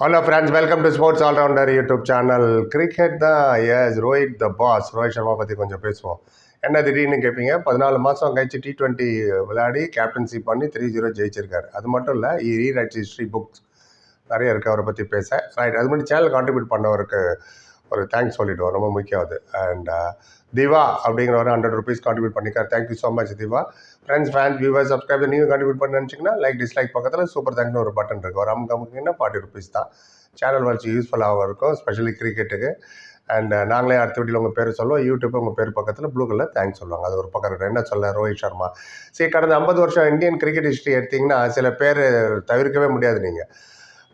Hello friends welcome to sports allrounder YouTube channel cricket தான் yes Rohit the boss Rohit Sharma பற்றி கொஞ்சம் பேசுவோம். என்ன திடீர்னு கேட்பீங்க பதினாலு மாதம் கழிச்சு டி டுவெண்ட்டி விளையாடி கேப்டன்சி பண்ணி த்ரீ ஜீரோ ஜெயிச்சிருக்காரு. அது மட்டும் இல்லை he rewrites history books நிறைய இருக்குது அவரை பற்றி பேச. ரைட் அது மட்டும் சேனல் கான்ட்ரிபியூட் பண்ணவருக்கு ஒரு தேங்க்ஸ் சொல்லிவிடுவோம் ரொம்ப முக்கியம் அது. அண்ட் uh, திவா அப்படிங்கிறவர் hundred rupees contribute பண்ணிக்கார். Thank you so much Diva. Friends fan viewer subscriber நீங்கள் கான்ட்ரிபியூட் பண்ண நினச்சிங்கன்னா லைக் டிஸ்லைக் பக்கத்தில் சூப்பர் தேங்க்னு ஒரு பட்டன் இருக்குது ஒரு அமுக்கு அமுக்குங்கன்னா ஃபார்ட்டி ருபீஸ் தான். சேனல் வச்சு யூஸ்ஃபுல்லாகவும் இருக்கும் ஸ்பெஷலி கிரிக்கெட்டுக்கு அண்ட் நாங்களே அடுத்த வீட்டில் உங்கள் பேர் சொல்லுவோம். யூடியூப் உங்கள் பேர் பக்கத்தில் ப்ளூ கலர் தேங்க்ஸ் சொல்லுவாங்க. அது ஒரு பக்கம் இருக்கு. என்ன சொல்ல ரோஹித் சர்மா? சரி கடந்த ஐம்பது வருஷம் இந்தியன் கிரிக்கெட் ஹிஸ்ட்ரி எடுத்திங்கன்னா சில பேர் தவிர்க்கவே முடியாது நீங்கள்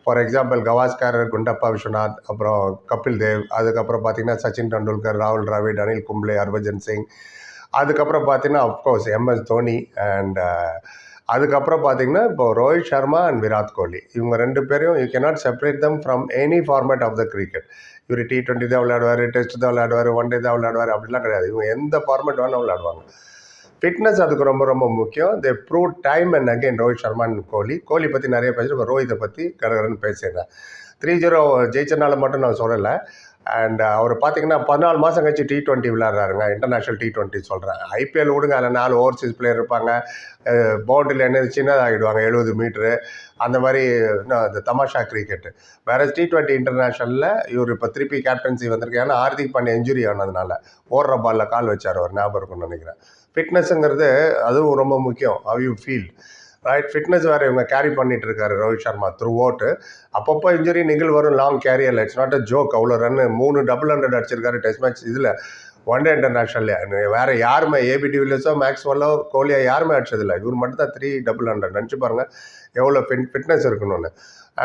ஃபார் எக்ஸாம்பிள் கவாஸ்கர் குண்டப்பா விஸ்வநாத் அப்புறம் கபில் தேவ் அதுக்கப்புறம் பார்த்தீங்கன்னா சச்சின் டெண்டுல்கர் ராகுல் டிராவிட் அனில் கும்ப்ளே ஹர்பஜன் சிங் அதுக்கப்புறம் பார்த்தீங்கன்னா அஃப்கோர்ஸ் எம்எஸ் தோனி அண்ட் அதுக்கப்புறம் பார்த்தீங்கன்னா இப்போ ரோஹித் சர்மா அண்ட் விராட் கோலி இவங்க ரெண்டு பேரையும் you cannot separate them from any format of the cricket இவர் டி டுவெண்ட்டி தான் விளையாடுவார் டெஸ்ட் தான் விளையாடுவார் ஒன் டே தான் விளையாடுவார் அப்படிலாம் கிடையாது. இவங்க எந்த ஃபார்மேட் வேணாலும் விளையாடுவாங்க. ஃபிட்னஸ் அதுக்கு ரொம்ப ரொம்ப முக்கியம். They prove time and again Rohit Sharma and Kohli. Kohli பற்றி நிறைய பேசுகிறேன் ரோஹித்தை பற்றி கடகடன்னு பேசிடுறேன். த்ரீ ஜீரோ ஜெயிச்சனால மட்டும் நான் சொல்லலை. அண்ட் அவர் பார்த்தீங்கன்னா பதினாலு மாதம் கழிச்சு டி ட்வெண்ட்டி விளாட்றாருங்க இன்டர்நேஷ்னல் டி டுவெண்ட்டி சொல்கிறேன் ஐபிஎல் விடுங்க. அதில் நாலு ஓவர்சீஸ் பிளேயர் இருப்பாங்க. பவுண்டரியில் என்ன சின்னதாக ஆகிடுவாங்க எழுபது மீட்ரு அந்த மாதிரி இந்த தமாஷா கிரிக்கெட்டு வேறு டி ட்வெண்ட்டி இன்டர்நேஷ்னலில் இவர் இப்போ திருப்பி கேப்டன்சி வந்திருக்கு. ஏன்னா ஹார்திக் பாண்டியா இன்ஜுரி ஆனதுனால ஓடுற பாலில் கால் வச்சார் அவர் ஞாபகம் இருக்கும்னு நினைக்கிறேன். ஃபிட்னஸ்ங்கிறது அதுவும் ரொம்ப முக்கியம். How you feel right fitness வேறு இவங்க கேரி பண்ணிட்டு இருக்காரு ரோஹித் சர்மா த்ரூ அவுட்டு அப்பப்போ இன்ஜுரி நிகழ் வரும் long career it's not a joke அவ்வளோ ரன்னு மூணு டபுள் ஹண்ட்ரட் அடிச்சிருக்காரு டெஸ்ட் மேட்ச் இதில். ஒன் டே இன்டர்நேஷ்னல்ல வேறு யாருமே ஏபி டிவிலியர்ஸோ மேக்ஸ்வெல்லோ கோலியா யாருமே அடிச்சதில்லை. இவர் மட்டும் தான் த்ரீ டபுள் ஹண்ட்ரட் நினச்சி பாருங்கள் எவ்வளோ ஃபிட் ஃபிட்னஸ் இருக்கணும்னு.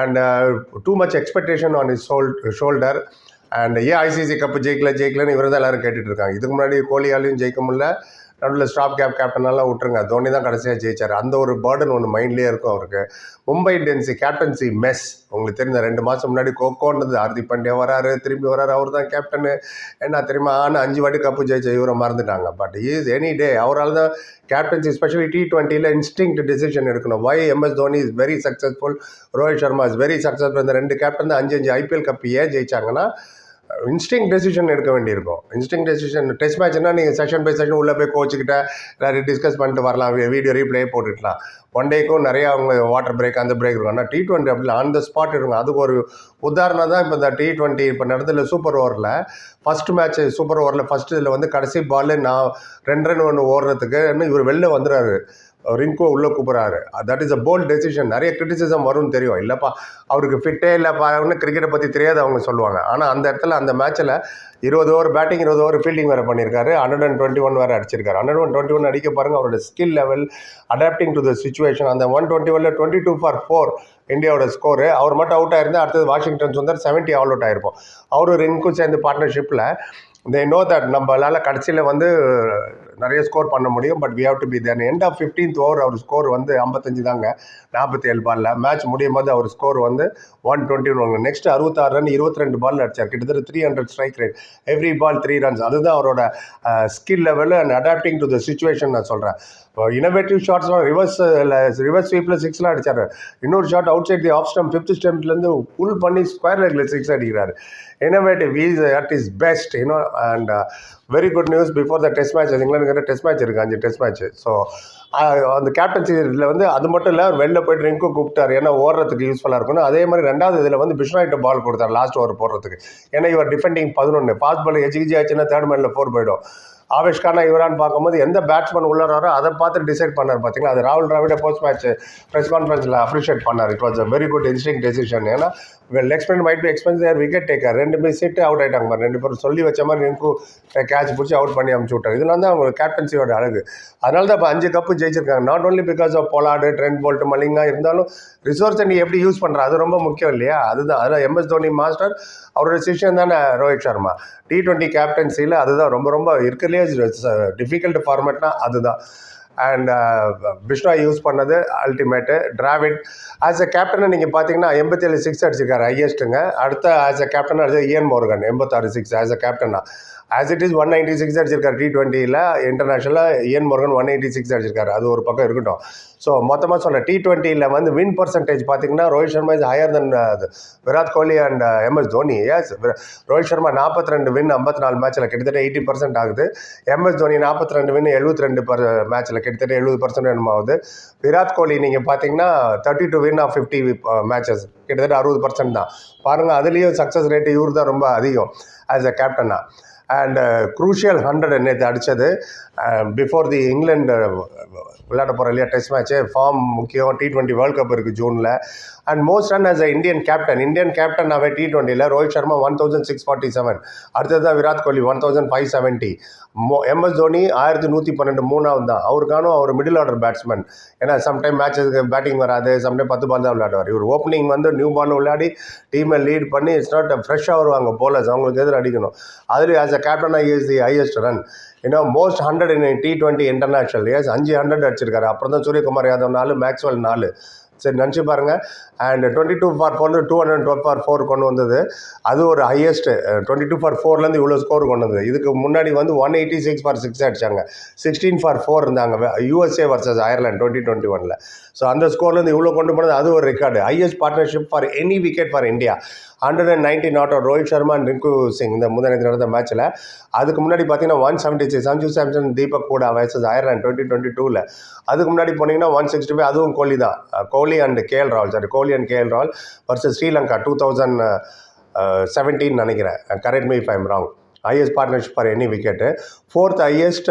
And too much expectation on is shoul shoulder and ஏன் ஐசிசி கப்பு ஜெயிக்கல ஜெயிக்கலன்னு இவர் தான் எல்லாரும் கேட்டுட்ருக்காங்க இதுக்கு முன்னாடி கோலியாலையும் ஜெயிக்க முடியல. நடுவில் ஸ்டாப் கேப் கேப்டனெல்லாம் விட்டுருங்க. தோனி தான் கடைசியாக ஜெயிச்சார். அந்த ஒரு பேர்டன் ஒன்று மைண்ட்லேயே இருக்கும் அவருக்கு. மும்பை இந்தியன்ஸு கேப்டன்சி மெஸ் உங்களுக்கு தெரிஞ்ச ரெண்டு மாதம் முன்னாடி கோகோன்றது ஹார்திக் பாண்டியா வராரு திரும்பி வராரு அவர் தான் கேப்டனு என்ன தெரியுமா? ஆனால் அஞ்சு வாட்டி கப்பு ஜெயிச்ச இவரை மறந்துட்டாங்க. பட் இஸ் எனி டே அவரால் தான் கேப்டன்சி ஸ்பெஷலி டி டுவெண்ட்டியில் இன்ஸ்டிங் டிசிஷன் எடுக்கணும். Why MS Dhoni is very successful Rohit Sharma is very successful இந்த ரெண்டு கேப்டன் தான் அஞ்சு அஞ்சு ஐபிஎல் கப் ஏன் ஜெயிச்சாங்கன்னா இன்ஸ்டிங் டெசிஷன் எடுக்க வேண்டியிருக்கும். இன்ஸ்டிங் டெசிஷன் டெஸ்ட் மேட்ச்னா நீங்கள் செஷன் பை செஷன் உள்ளே போய் கோச்சுக்கிட்ட எல்லாரும் டிஸ்கஸ் பண்ணிட்டு வரலாம் வீடியோ ரீப்ளே போட்டுக்கலாம். ஒன் டேக்கும் நிறைய அவங்க வாட்டர் பிரேக் அந்த பிரேக் இருக்கும். ஆனால் டி டுவெண்ட்டி அப்படி ஆன் த ஸ்பாட் இருக்கும் அதுக்கு ஒரு உதாரணம் தான் இப்போ இந்த டி டுவெண்ட்டி இப்போ நடந்ததுல சூப்பர் ஓவரில் ஃபஸ்ட் மேட்ச் சூப்பர் ஓவரில் ஃபஸ்ட் இதில் வந்து கடைசி பால் நான் ரெண்டு ரன் ஒன்று ஓடுறதுக்கு இன்னும் இவர் வெளில வந்துடுறாரு ரிங்கோ உள்ளே கூப்பிட்றாரு. That is a bold decision நிறைய கிரிட்டிசிசம் வரும்னு தெரியும். இல்லைப்பா அவருக்கு ஃபிட்டே இல்லைப்பா அவனு கிரிக்கெட்டை பற்றி தெரியாது அவங்க சொல்லுவாங்க. ஆனால் அந்த இடத்துல அந்த மேட்ச்சில் இருபது ஓவர் பேட்டிங் இருபது ஓவர் ஃபீல்டிங் வேறு பண்ணியிருக்காரு. ஹண்ட்ரட் அண்ட் டுவெண்ட்டி ஒன் வேறு அடிச்சிருக்காரு. ஹண்ட்ரட் ஒன் டுவெண்ட்டி ஒன் அடிக்க பாருங்கள் அவரோட skill level adapting to the situation அந்த ஒன் டுவெண்ட்டி ஒனில் டுவெண்ட்டி டூ ஃபார் ஃபோர் இந்தியாவோட ஸ்கோரு அவர் மட்டும் அவுட் ஆயிருந்தால் அடுத்தது Washington Sundar seventy all out ஆயிருப்போம். அவரு ரிங்கும் சேர்ந்து பார்ட்னர்ஷிப்பில் தே நோ தட் நம்மளால் கடைசியில் வந்து நிறைய ஸ்கோர் பண்ண முடியும் but we have to be then end of fifteenth over our score வந்து ஐம்பத்தஞ்சு தாங்க. நாற்பத்தி ஏழு பாலில் மேட்ச் முடியும் போது அவர் ஸ்கோர் வந்து ஒன் டுவெண்ட்டி ஒன் நெக்ஸ்ட் அறுபத்தாறு ரன் இருபத்தி ரெண்டு பால் அடிச்சார். கிட்டத்தட்ட three hundred strike rate every ball three runs அதுதான் அவரோட skill level and adapting to the situation நான் சொல்கிறேன் இனோவேட்டிவ் ஷாட்ஸ்லாம் ரிவர்ஸ் ரிவர்ஸ் ஸ்வீப்பில் சிக்ஸ்லாம் அடித்தார் இன்னொரு shot outside the off stump fifth ஸ்டெம்ப்லேருந்து pull பண்ணி ஸ்கொயர் லெக்கில் சிக்ஸ் அடிக்கிறார். Innovative is at is best you know and very good news before the test match England test match இருக்குது அஞ்சு டெஸ்ட் மேட்ச் ஸோ அந்த கேப்டன்சி இதில் வந்து அது மட்டும் இல்லை வெளில போய் ரிங்கும் கூப்பிட்டார். ஏன்னா ஓடுறதுக்கு யூஸ்ஃபுல்லாக இருக்கணும் அதே மாதிரி ரெண்டாவது இதில் வந்து பிஷ்னாய்ட்ட பால் கொடுத்தார் லாஸ்ட் ஓவர் போடுறதுக்கு. ஏன்னா இவர் டிஃபெண்டிங் பதினொன்று ஃபாஸ்ட் பால் எஜிஜி ஆச்சுன்னா தேர்ட் மேனில் ஃபோர் போயிடும். ஆவேஷ்கான இவரான்னு பார்க்கும்போது எந்த பேட்ஸ்மேன் உள்ளாரோ அதை பார்த்து டிசைட் பண்ணார் பார்த்தீங்களா அது ராகுல் டிராவிட போஸ்ட் மேட்ச் ப்ரெஸ் கான்ஃபரன்ஸில் அப்ரிஷியேட் பண்ணார். It was a very good instinct decision ஏன்னா well expend might be expense wicket taker ரெண்டு பேர் சீட்டு அவுட் ஆகிட்டாங்க மாதிரி ரெண்டு பேரும் சொல்லி வச்ச மாதிரி எனக்கு கேட்ச் பிடிச்சி அவுட் பண்ணி அமுச்சு விட்டார். இதெல்லாம் தான் அவங்க கேப்டன்சியோட அழகு. அதனால தான் இப்போ அஞ்சு கப்பு ஜெயிச்சிருக்காங்க. Not only because of Pollard Trent Boult Malinga இருந்தாலும் ரிசோர்ஸை நீ எப்படி யூஸ் பண்ணுற அது ரொம்ப முக்கியம் இல்லையா? அதுதான். அதில் எம்எஸ் தோனி மாஸ்டர் அவரோட சிஷியம் தானே ரோஹித் சர்மா. டி ட்வெண்ட்டி கேப்டன்சியில் அதுதான் ரொம்ப ரொம்ப இருக்கிறதுலே டிஃபிகல்ட் ஃபார்மேட்னா அதுதான். அண்ட் பிஷ்ணா யூஸ் பண்ணது அல்டிமேட்டு டிராவிட் ஆஸ் அ கேப்டனை நீங்கள் பார்த்தீங்கன்னா எண்பத்தேழு சிக்ஸ் அடிச்சிருக்காரு ஹையஸ்ட்டுங்க அடுத்த ஆஸ் அ கேப்டன் அடிச்சது இயன் மோர்கன் எண்பத்தாறு சிக்ஸ் ஆஸ் அ கேப்டனா as it is one ninety six அடிச்சிருக்காரு. டி டுவெண்ட்டியில் இன்டர்நேஷனலாக Eoin Morgan one eighty six அடிச்சிருக்காரு. அது ஒரு பக்கம் இருக்கட்டும். ஸோ மொத்தமாக சொல்ல டி டுவெண்ட்டியில் வந்து வின் பர்சன்டேஜ் பார்த்தீங்கன்னா Rohit Sharma is higher than Virat Kohli and MS uh, Dhoni. Yes Rohit Sharma நாற்பத்தி ரெண்டு வின் ஐம்பத்தி நாலு மேட்ச்சில் கிட்டத்தட்ட எயிட்டி பர்சன்ட் ஆகுது. எம்எஸ் தோனி நாற்பத்தி ரெண்டு வின் எழுபத்தி ரெண்டு பர் மேட்ச்சில் uh, கிட்டத்தட்ட எழுபது பர்சன்ட் என்னமோ ஆகுது. விராட் கோலி நீங்கள் பார்த்தீங்கன்னா thirty two win of fifty matches கிட்டத்தட்ட அறுபது பர்சன்ட் தான். பாருங்கள் அதுலேயும் சக்ஸஸ் ரேட்டு இவர் தான் ரொம்ப அதிகம். ஆஸ் அ கேப்டனாக அண்ட் குரூஷியல் ஹண்ட்ரட் நேற்று அடித்தது பிஃபோர் தி இங்கிலாந்து விளையாட போகிற இல்லையா டெஸ்ட் மேட்ச்சு ஃபார்ம் முக்கியம் டி டுவெண்ட்டி வேர்ல்ட் கப் இருக்குது ஜூனில் and most run as a Indian captain Indian கேப்டனாகவே T ட்வெண்ட்டியில் Rohit Sharma one thousand six forty seven அடுத்தது Virat Kohli one thousand five seventy mo MS Dhoni ஆயிரத்தி நூற்றி பன்னெண்டு மூணாவது தான். அவருக்கானும் அவர் மிடில் ஆர்டர் பேட்ஸ்மேன் ஏன்னா சம்டைம் மேட்சஸ்க்கு பேட்டிங் வராது சம்டைம் பத்து பால் தான் விளையாடுவார். இவர் ஓப்பனிங் வந்து நியூ பால் விளையாடி டீமை லீட் பண்ணி இட்ஸ் நாட் ஃப்ரெஷ்ஷாக வருவாங்க போலர்ஸ் அவங்களுக்கு எதிர் அடிக்கணும். அதுலேயும் as a captain I is the highest run ஏன்னா most hundred in T twenty internationals அஞ்சு ஹண்ட்ரட் அடிச்சிருக்காரு. அப்புறம் தான் சூரியகுமார் யாதவ் நாலு மேக்ஸ்வெல் நாலு. சரி நினச்சி பாருங்கள் and twenty two for four two hundred twelve for four கொண்டு வந்தது. அது ஒரு ஹையஸ்ட்டு டுவெண்ட்டி டூ ஃபார் ஃபோர்லேருந்து இவ்வளோ ஸ்கோர் கொண்டு வந்தது இதுக்கு முன்னாடி வந்து one eighty six for six அடிச்சாங்க. சிக்ஸ்டீன் ஃபார் ஃபோர் இருந்தாங்க. USA versus Ireland twenty twenty ஒனில் ஸோ அந்த ஸ்கோர்லேருந்து இவ்வளோ கொண்டு போனது அது ஒரு record highest partnership for any wicket for India hundred and ninety not out Rohit Sharma and Rinku Singh இந்த முதல் நடந்த மேட்ச்சில் அதுக்கு முன்னாடி பார்த்தீங்கன்னா one seventy six Sanju Samson Deepak கூட வயசஸ் ஆயிரம் டுவெண்ட்டி டுவெண்ட்டி டூவில் அதுக்கு முன்னாடி போனீங்கன்னா ஒன் சிக்ஸ்டி ஃபைவ் அதுவும் கோலி தான். Kohli and KL Rahul sorry Kohli and KL Rahul versus Sri Lanka two thousand seventeen நினைக்கிறேன். Correct me if I'm wrong highest partnership for any wicket fourth highest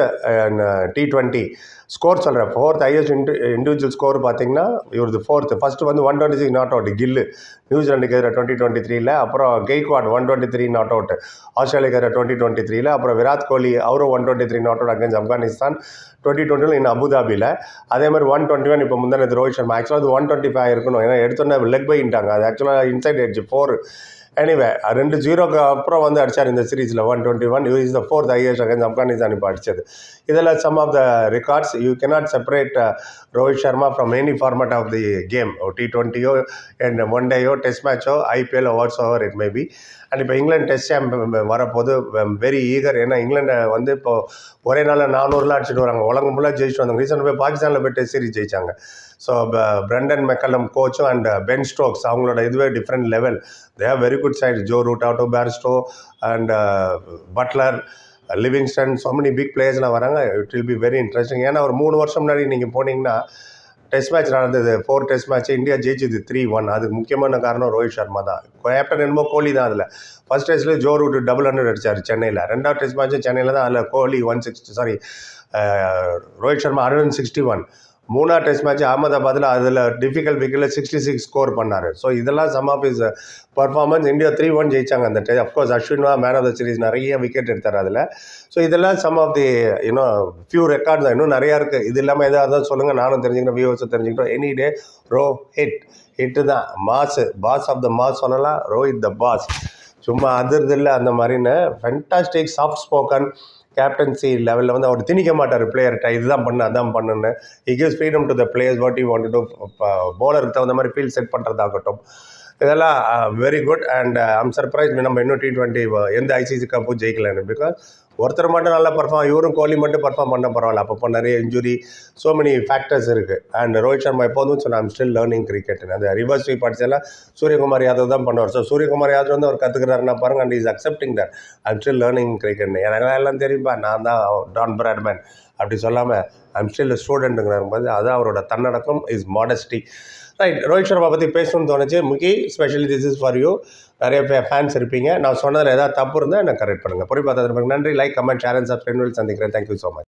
T twenty score சொல்கிறேன் fourth highest in individual score பார்த்தீங்கன்னா இவரது fourth first வந்து one twenty six not out Gill. நியூசிலாண்டுக்கு எதிராக twenty twenty த்ரீல அப்புறம் Gaikwad one twenty three not out ஆஸ்திரேலியாக்கு எதிராக twenty twenty த்ரீல அப்புறம் விராட் கோலி அவரும் one twenty three not out against Afghanistan. Twenty டுவெண்ட்டியில் இன்னும் அபுதாபியில் அதே மாதிரி ஒன் டுவெண்ட்டி ஒன் இப்போ முந்தின ரோஹித் சர்மா. ஆக்சுவலாக அது ஒன் டுவெண்ட்டி ஃபைவ் இருக்கணும். ஏன்னா எடுத்தோன்னே லெக் பைன்ட்டாங்க அது ஆக்சுவலாக இன்சைட் எட்ஜ் ஃபோர் எனிவே ரெண்டு ஜீரோக்கு அப்புறம் வந்து அடித்தார் இந்த சீரீஸில் one twenty one is the fourth highest against Afghanistan இப்போ அடித்தது இதெல்லாம் some of the records you cannot separate Rohit Sharma from any format of the game T டுவெண்ட்டியோ and one டேயோ test மேட்சோ IPL what's over it maybe and இப்போ England test champion வரப்போது very eager ஏன்னா இங்கிலாண்டை வந்து இப்போது ஒரே நாளில் நானூறுலாம் அடிச்சுட்டு வராங்க. உலகம் ஃபுல்லாக ஜெயிச்சுட்டு வந்தாங்க. ரீசெண்ட் போய் பாகிஸ்தானில் போய் டெஸ்ட் சீரிஸ் ஜெயிச்சாங்க. ஸோ பிரண்டன் மெக்கலம் கோச்சும் அண்ட் பென் ஸ்டோக்ஸ் அவங்களோட இதுவே different level they have very good side Joe Root auto Bairstow and Buttler Livingstone so many big பிளேயர்ஸ்லாம் வராங்க. It will be very interesting ஏன்னா ஒரு மூணு வருஷம் முன்னாடி நீங்கள் போனீங்கன்னா டெஸ்ட் மேட்ச் நடந்தது. ஃபோர் டெஸ்ட் மேட்ச் இந்தியா ஜெயிச்சது த்ரீ ஒன் அதுக்கு முக்கியமான காரணம் ரோஹித் சர்மா தான். கேப்டன் என்னமோ கோலி தான் அதில். ஃபஸ்ட் டெஸ்ட்ல ஜோ ரூட் டபுள் ஹண்ட்ரட் அடிச்சார் சென்னையில். ரெண்டாவது டெஸ்ட் மேட்ச்சும் சென்னையில் தான் அதில் Kohli one sixty sorry Rohit Sharma hundred and sixty one மூணாவது டெஸ்ட் மேட்ச் அகமதாபாத்தில் அதில் டிஃபிகல்ட் விக்கெட்டில் சிக்ஸ்டி சிக்ஸ் ஸ்கோர் பண்ணார். ஸோ இதெல்லாம் some of is performance India three one ஜெயிச்சாங்க அந்த டெஸ்ட் அஃப்கோர்ஸ் அஸ்வின்வா மேன் ஆஃப் த சீரிஸ் நிறைய விக்கெட் எடுத்தார் அதில். ஸோ இதெல்லாம் some of the you know few records தான். இன்னும் நிறையா இருக்குது இது இல்லாமல் எதாவது இருந்தால் சொல்லுங்கள் நானும் தெரிஞ்சுக்கிறேன் வியூவர்ஸும் தெரிஞ்சுக்கிட்டோம் any day Rohit hit தான். Mass boss of the mass சொல்லலாம். ரோஹித் த பாஸ் சும்மா அதிர்து இல்லை அந்த மாதிரின்னு. ஃபென்டாஸ்டிக் சாஃப்ட் ஸ்போக்கன் கேப்டன்சி லெவலில் வந்து அவர் திணிக்க மாட்டார் பிளேயர்கிட்ட இதுதான் பண்ணு அதான் பண்ணுன்னு. He gives freedom to the players what you want to பவுலருக்கு தகுந்த மாதிரி ஃபீல் செட் பண்ணுறதாகட்டும் இதெல்லாம் very good and I'm surprise நம்ம இன்னும் டி ட்வெண்ட்டி எந்த ஐசிசி கப்பும் ஜெயிக்கலன்னு. பிகாஸ் ஒருத்தர் மட்டும் நல்லா பர்ஃபார்ம் இவரும் கோலி மட்டும் பர்ஃபார்ம் பண்ண பரவாயில்ல. அப்பப்போ நிறைய இன்ஜுரி ஸோ மெனி ஃபேக்டர்ஸ் இருக்குது அண்ட் ரோஹித் சர்மா எப்போதும் சொன்ன ஐம் ஸ்டில் லேர்னிங் கிரிக்கெட் அந்த ரிவர்ஸ் ஸ்வீப் அடிச்செல்லாம் சூரியகுமார் யாதவ் தான் பண்ணுவார். ஸோ சூரியகுமார் யாதவ் வந்து அவர் கற்றுக்கிறாருன்னா பாருங்க and is accepting that I'm still learning கிரிக்கெட்னு எனக்கு எல்லாம் தெரியும்பா நான் தான் டான் பிராட்மேன் அப்படி சொல்லாமல் ஐம் ஸ்டில் ஸ்டூடெண்ட்டுங்கிறாங்க போது அது அவரோட தன்னடக்கம் is modesty right Rohit Sharma பற்றி பேசணும்னு தோணுச்சு. முக்கி specially this is for you நிறைய ஃபேன்ஸ் இருப்பீங்க. நான் சொன்னதில் ஏதாவது தப்பு இருந்தால் என்ன கரெக்ட் பண்ணுங்கள் பொறி பார்த்ததுக்கு நன்றி. Like comment share and subscribe சந்திக்கிறேன். Thank you so much